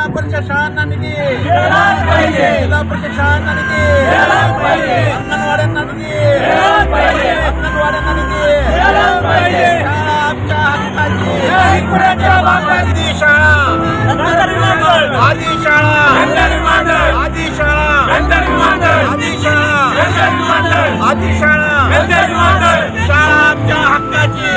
जिल्हा परिषद शाळांना निधी. जिल्हा परिषद शाळांना निधी. अंगणवाड्यांना निधी. अंगणवाड्यांना निधी. शाळा आमच्या हक्काची. शाळा. शाळा. शाळा. शाळा. शाळा. आमच्या हक्काची.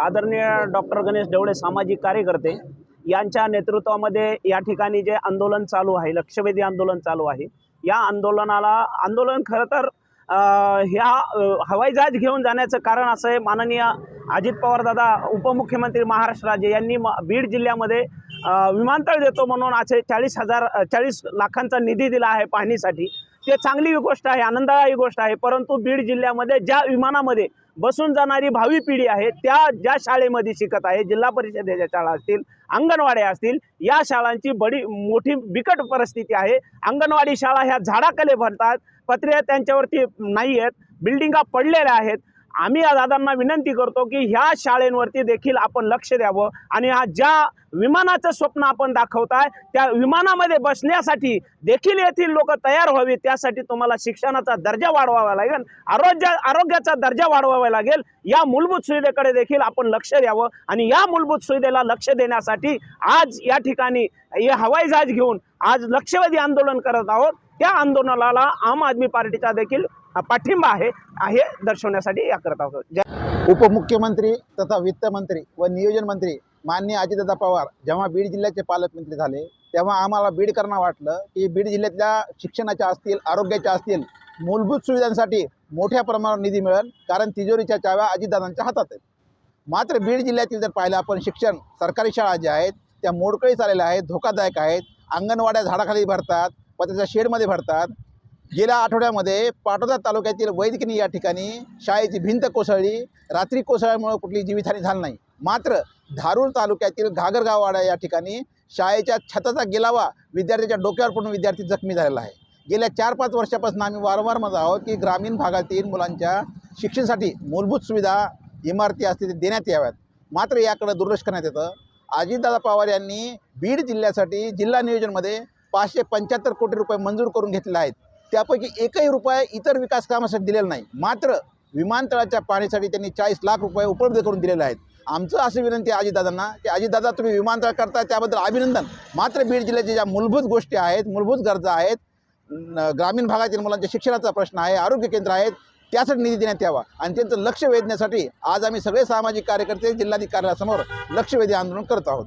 आदरणीय डॉक्टर गणेश ढवळे सामाजिक कार्यकर्ते यांच्या नेतृत्वामध्ये या ठिकाणी जे आंदोलन चालू आहे लक्षवेधी आंदोलन चालू आहे या आंदोलनाला आंदोलन खरं तर ह्या हवाई जहाज घेऊन जाण्याचं कारण असं आहे. माननीय अजित पवारदादा उपमुख्यमंत्री महाराष्ट्र राज्य यांनी म बीड जिल्ह्यामध्ये विमानतळ देतो म्हणून असे चाळीस हजार चाळीस लाखांचा निधी दिला आहे पाहणीसाठी. ते चांगली गोष्ट आहे आनंददायी गोष्ट आहे. परंतु बीड जिल्ह्यामध्ये ज्या विमानामध्ये बसून जाणारी भावी पिढी आहे त्या ज्या शाळेमध्ये शिकत आहे जिल्हा परिषदेच्या शाळा असतील अंगणवाड्या असतील या शाळांची बडी मोठी बिकट परिस्थिती आहे. अंगणवाडी शाळा ह्या झाडाखाली भरतात पत्रे त्यांच्यावरती नाही आहेत बिल्डिंगा पडलेल्या आहेत. आम्ही या दादांना विनंती करतो की ह्या शाळेंवरती देखील आपण लक्ष द्यावं. आणि हा ज्या विमानाचं स्वप्न आपण दाखवताय त्या विमानामध्ये बसण्यासाठी देखील येथील लोक तयार व्हावी. त्यासाठी तुम्हाला शिक्षणाचा दर्जा वाढवावा लागेल. आरोग्य आरोग्याचा दर्जा वाढवावा लागेल. या मूलभूत सुविधेकडे देखील आपण लक्ष द्यावं. आणि या मूलभूत सुविधेला लक्ष देण्यासाठी आज या ठिकाणी हे हवाई जहाज घेऊन आज लक्षवेधी आंदोलन करत आहोत. त्या आंदोलनाला आम आदमी पार्टीचा देखील पाठिंबा आहे हे दर्शवण्यासाठी या करत आहोत. उपमुख्यमंत्री तथा वित्तमंत्री व नियोजन मंत्री माननीय अजितदादा पवार जेव्हा बीड जिल्ह्याचे पालकमंत्री झाले तेव्हा आम्हाला बीडकरांना वाटलं की बीड जिल्ह्यातल्या शिक्षणाच्या असतील आरोग्याच्या असतील मूलभूत सुविधांसाठी मोठ्या प्रमाणावर निधी मिळेल कारण तिजोरीच्या चाव्या अजितदादांच्या हातात आहेत. मात्र बीड जिल्ह्यातील जर पाहिलं आपण शिक्षण सरकारी शाळा ज्या आहेत त्या मोडकळीस आलेल्या आहेत धोकादायक आहेत अंगणवाड्या झाडाखाली भरतात पत्र्याच्या शेडमध्ये भरतात गेल्या आठवड्यामध्ये पाटोदा तालुक्यातील वैदकिनी या ठिकाणी शाळेची भिंत कोसळली. रात्री कोसळल्यामुळे कुठली जीवितहानी झाली नाही. मात्र धारूर तालुक्यातील घागरगाववाडा या ठिकाणी शाळेच्या छताचा गेलावा विद्यार्थ्याच्या डोक्यावर पडून विद्यार्थी जखमी झालेला आहे. गेल्या चार पाच वर्षापासून आम्ही वारंवार म्हणत आहोत की ग्रामीण भागातील मुलांच्या शिक्षणासाठी मूलभूत सुविधा इमारती असतील ते देण्यात याव्यात. मात्र याकडे दुर्लक्ष करण्यात येतं. अजितदादा पवार यांनी बीड जिल्ह्यासाठी जिल्हा नियोजनमध्ये पाचशे पंच्याहत्तर कोटी रुपये मंजूर करून घेतले आहेत. त्यापैकी एकही रुपये इतर विकास कामासाठी दिलेला नाही. मात्र विमानतळाच्या पाण्यासाठी त्यांनी चाळीस लाख रुपये उपलब्ध करून दिलेले आहेत. आमचं अशी विनंती आहे अजितदादांना की अजितदादा तुम्ही विमानतळ करताय त्याबद्दल अभिनंदन. मात्र बीड जिल्ह्याच्या ज्या मूलभूत गोष्टी आहेत मूलभूत गरजा आहेत न- ग्रामीण भागातील मुलांच्या शिक्षणाचा प्रश्न आहे आरोग्य केंद्र आहेत त्यासाठी निधी देण्यात यावा. आणि त्यांचं लक्ष वेधण्यासाठी आज आम्ही सगळे सामाजिक कार्यकर्ते जिल्हाधिकाऱ्यासमोर लक्षवेधी आंदोलन करत आहोत.